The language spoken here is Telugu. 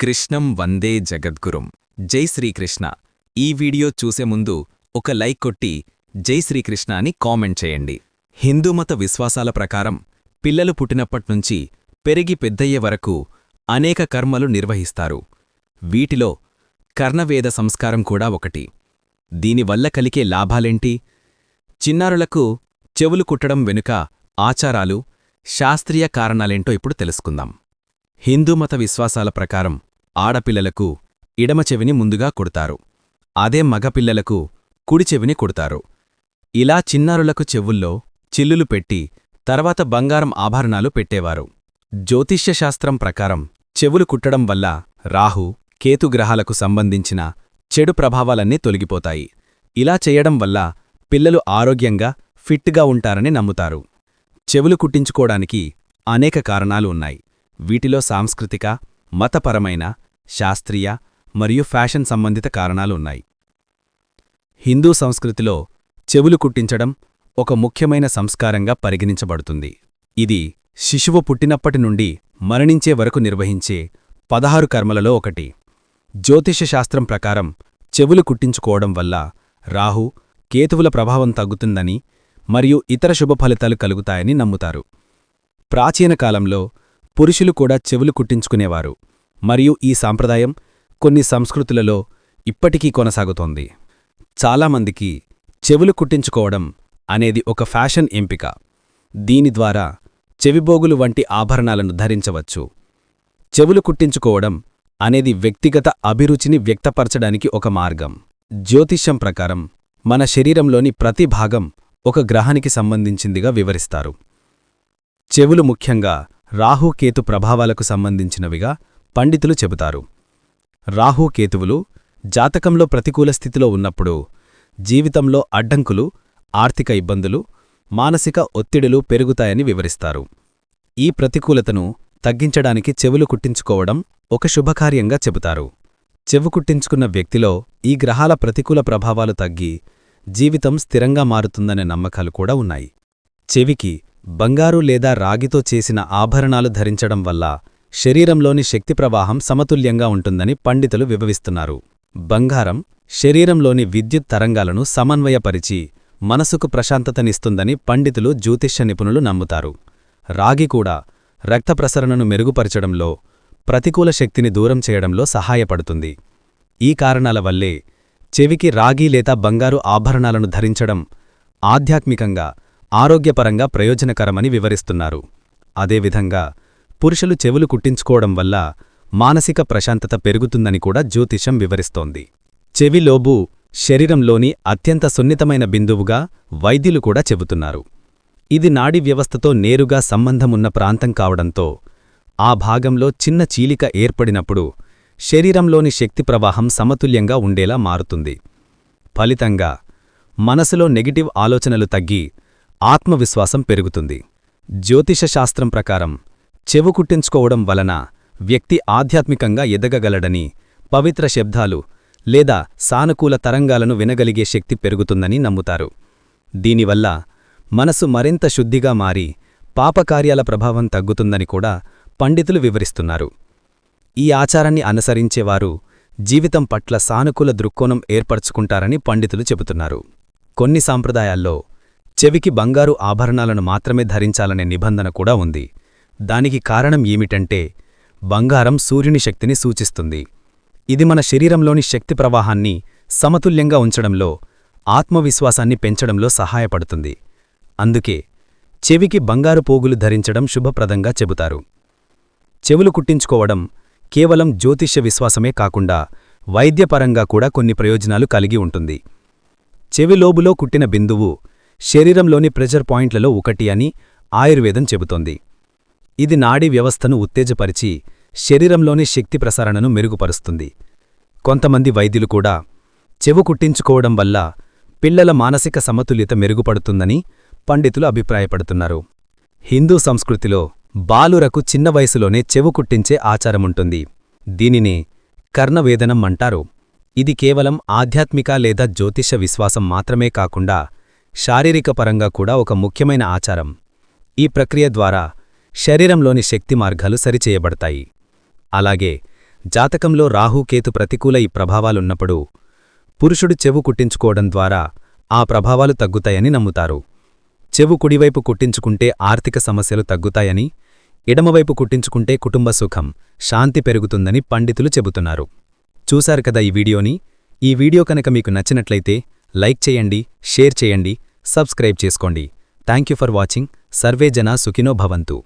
కృష్ణం వందే జగద్గురుం. జై శ్రీకృష్ణ. ఈ వీడియో చూసే ముందు ఒక లైక్ కొట్టి జై శ్రీకృష్ణ అని కామెంట్ చేయండి. హిందూమత విశ్వాసాల ప్రకారం పిల్లలు పుట్టినప్పట్నుంచి పెరిగి పెద్దయ్యే వరకు అనేక కర్మలు నిర్వహిస్తారు. వీటిలో కర్ణవేద సంస్కారం కూడా ఒకటి. దీనివల్ల కలిగే లాభాలేంటి? చిన్నారులకు చెవులు కుట్టడం వెనుక ఆచారాలు శాస్త్రీయ కారణాలేంటో ఇప్పుడు తెలుసుకుందాం. హిందూమత విశ్వాసాల ప్రకారం ఆడపిల్లలకు ఇడమ చెవిని ముందుగా కొడతారు. అదే మగపిల్లలకు కుడి చెవిని కొడతారు. ఇలా చిన్నారులకు చెవుల్లో చిల్లులు పెట్టి తర్వాత బంగారం ఆభరణాలు పెట్టేవారు. జ్యోతిష్యశాస్త్రం ప్రకారం చెవులు కుట్టడం వల్ల రాహు కేతుగ్రహాలకు సంబంధించిన చెడు ప్రభావాలన్నీ తొలగిపోతాయి. ఇలా చేయడం వల్ల పిల్లలు ఆరోగ్యంగా ఫిట్గా ఉంటారని నమ్ముతారు. చెవులు కుట్టించుకోవడానికి అనేక కారణాలు ఉన్నాయి. వీటిలో సాంస్కృతిక మతపరమైన శాస్త్రీయ మరియు ఫ్యాషన్ సంబంధిత కారణాలు ఉన్నాయి. హిందూ సంస్కృతిలో చెవులు కుట్టించడం ఒక ముఖ్యమైన సంస్కారంగా పరిగణించబడుతుంది. ఇది శిశువు పుట్టినప్పటి నుండి మరణించే వరకు నిర్వహించే పదహారు కర్మలలో ఒకటి. జ్యోతిషశాస్త్రం ప్రకారం చెవులు కుట్టించుకోవడం వల్ల రాహు కేతువుల ప్రభావం తగ్గుతుందని మరియు ఇతర శుభ ఫలితాలు కలుగుతాయని నమ్ముతారు. ప్రాచీన కాలంలో పురుషులు కూడా చెవులు కుట్టించుకునేవారు. మరియు ఈ సాంప్రదాయం కొన్ని సంస్కృతులలో ఇప్పటికీ కొనసాగుతోంది. చాలామందికి చెవులు కుట్టించుకోవడం అనేది ఒక ఫ్యాషన్ ఎంపిక. దీని ద్వారా చెవిబోగులు వంటి ఆభరణాలను ధరించవచ్చు. చెవులు కుట్టించుకోవడం అనేది వ్యక్తిగత అభిరుచిని వ్యక్తపరచడానికి ఒక మార్గం. జ్యోతిష్యం ప్రకారం మన శరీరంలోని ప్రతి భాగం ఒక గ్రహానికి సంబంధించిందిగా వివరిస్తారు. చెవులు ముఖ్యంగా రాహుకేతు ప్రభావాలకు సంబంధించినవిగా పండితులు చెబుతారు. రాహుకేతువులు జాతకంలో ప్రతికూల స్థితిలో ఉన్నప్పుడు జీవితంలో అడ్డంకులు ఆర్థిక ఇబ్బందులు మానసిక ఒత్తిడులు పెరుగుతాయని వివరిస్తారు. ఈ ప్రతికూలతను తగ్గించడానికి చెవులు కుట్టించుకోవడం ఒక శుభకార్యంగా చెబుతారు. చెవు కుట్టించుకున్న వ్యక్తిలో ఈ గ్రహాల ప్రతికూల ప్రభావాలు తగ్గి జీవితం స్థిరంగా మారుతుందనే నమ్మకాలు కూడా ఉన్నాయి. చెవికి బంగారు లేదా రాగితో చేసిన ఆభరణాలు ధరించడం వల్ల శరీరంలోని శక్తి ప్రవాహం సమతుల్యంగా ఉంటుందని పండితులు వివరిస్తున్నారు. బంగారం శరీరంలోని విద్యుత్ తరంగాలను సమన్వయపరిచి మనసుకు ప్రశాంతతనిస్తుందని పండితులు జ్యోతిష్య నిపుణులు నమ్ముతారు. రాగి కూడా రక్త ప్రసరణను మెరుగుపరచడంలో ప్రతికూల శక్తిని దూరం చేయడంలో సహాయపడుతుంది. ఈ కారణాల వల్లే చెవికి రాగి లేదా బంగారు ఆభరణాలను ధరించడం ఆధ్యాత్మికంగా ఆరోగ్యపరంగా ప్రయోజనకరమని వివరిస్తున్నారు. అదేవిధంగా పురుషులు చెవులు కుట్టించుకోవడం వల్ల మానసిక ప్రశాంతత పెరుగుతుందని కూడా జ్యోతిషం వివరిస్తోంది. చెవిలోబు శరీరంలోని అత్యంత సున్నితమైన బిందువుగా వైద్యులు కూడా చెబుతున్నారు. ఇది నాడీ వ్యవస్థతో నేరుగా సంబంధమున్న ప్రాంతం కావడంతో ఆ భాగంలో చిన్న చీలిక ఏర్పడినప్పుడు శరీరంలోని శక్తి ప్రవాహం సమతుల్యంగా ఉండేలా మారుతుంది. ఫలితంగా మనసులో నెగిటివ్ ఆలోచనలు తగ్గి ఆత్మవిశ్వాసం పెరుగుతుంది. జ్యోతిషశాస్త్రం ప్రకారం చెవు కుట్టించుకోవడం వలన వ్యక్తి ఆధ్యాత్మికంగా ఎదగగలడని పవిత్ర శబ్దాలు లేదా సానుకూల తరంగాలను వినగలిగే శక్తి పెరుగుతుందని నమ్ముతారు. దీనివల్ల మనసు మరింత శుద్ధిగా మారి పాపకార్యాల ప్రభావం తగ్గుతుందని కూడా పండితులు వివరిస్తున్నారు. ఈ ఆచారాన్ని అనుసరించేవారు జీవితం పట్ల సానుకూల దృక్కోణం ఏర్పరచుకుంటారని పండితులు చెబుతున్నారు. కొన్ని సాంప్రదాయాల్లో చెవికి బంగారు ఆభరణాలను మాత్రమే ధరించాలనే నిబంధన కూడా ఉంది. దానికి కారణం ఏమిటంటే బంగారం సూర్యుని శక్తిని సూచిస్తుంది. ఇది మన శరీరంలోని శక్తి ప్రవాహాన్ని సమతుల్యంగా ఉంచడంలో ఆత్మవిశ్వాసాన్ని పెంచడంలో సహాయపడుతుంది. అందుకే చెవికి బంగారు పోగులు ధరించడం శుభప్రదంగా చెబుతారు. చెవులు కుట్టించుకోవడం కేవలం జ్యోతిష్య విశ్వాసమే కాకుండా వైద్యపరంగా కూడా కొన్ని ప్రయోజనాలు కలిగి ఉంటుంది. చెవిలోబులో కుట్టిన బిందువు శరీరంలోని ప్రెజర్ పాయింట్లలో ఒకటి అని ఆయుర్వేదం చెబుతోంది. ఇది నాడీ వ్యవస్థను ఉత్తేజపరిచి శరీరంలోని శక్తి ప్రసారణను మెరుగుపరుస్తుంది. కొంతమంది వైద్యులు కూడా చెవు కుట్టించుకోవడం వల్ల పిల్లల మానసిక సమతుల్యత మెరుగుపడుతుందని పండితులు అభిప్రాయపడుతున్నారు. హిందూ సంస్కృతిలో బాలురకు చిన్న వయసులోనే చెవు కుట్టించే ఆచారముంటుంది. దీనినే కర్ణవేదనం అంటారు. ఇది కేవలం ఆధ్యాత్మిక లేదా జ్యోతిష విశ్వాసం మాత్రమే కాకుండా శారీరక పరంగా కూడా ఒక ముఖ్యమైన ఆచారం. ఈ ప్రక్రియ ద్వారా శరీరంలోని శక్తి మార్గాలు సరిచేయబడతాయి. అలాగే జాతకంలో రాహుకేతు ప్రతికూల ఈ ప్రభావాలున్నప్పుడు పురుషుడు చెవు కుట్టించుకోవడం ద్వారా ఆ ప్రభావాలు తగ్గుతాయని నమ్ముతారు. చెవు కుడివైపు కుట్టించుకుంటే ఆర్థిక సమస్యలు తగ్గుతాయని ఎడమవైపు కుట్టించుకుంటే కుటుంబ సుఖం శాంతి పెరుగుతుందని పండితులు చెబుతున్నారు. చూశారు కదా ఈ వీడియోని? ఈ వీడియో కనుక మీకు నచ్చినట్లయితే లైక్ చేయండి షేర్ చేయండి సబ్స్క్రైబ్ చేసుకోండి. Thank for watching. సర్వే జనా సుఖినో భవంతు.